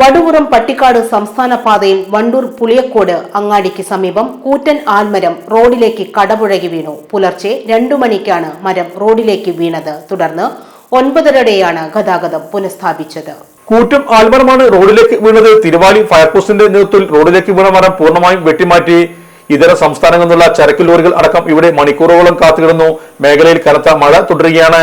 വടുപുറം പട്ടിക്കാട് സംസ്ഥാന പാതയിൽ വണ്ടൂർ പുളിയക്കോട് അങ്ങാടിക്ക് സമീപം കൂറ്റൻ ആൽമരം റോഡിലേക്ക് കടപുഴകി വീണു. പുലർച്ചെ രണ്ടു മണിക്കാണ് മരം റോഡിലേക്ക് വീണത്. തുടർന്ന് ഒൻപതരയോടെയാണ് ഗതാഗതം പുനഃസ്ഥാപിച്ചത്. കൂറ്റം ആൽമരമാണ് റോഡിലേക്ക് വീണത്. തിരുവാലി ഫയർഫോഴ്സിന്റെ നേതൃത്വത്തിൽ റോഡിലേക്ക് വീണ മരം പൂർണമായും വെട്ടിമാറ്റി. ഇതര സംസ്ഥാനങ്ങളിൽ നിന്നുള്ള ചരക്ക് ലോറികൾ അടക്കം ഇവിടെ മണിക്കൂറുകളോളം കാത്തുകിടന്നു. മേഖലയിൽ കനത്ത മഴ തുടരുകയാണ്.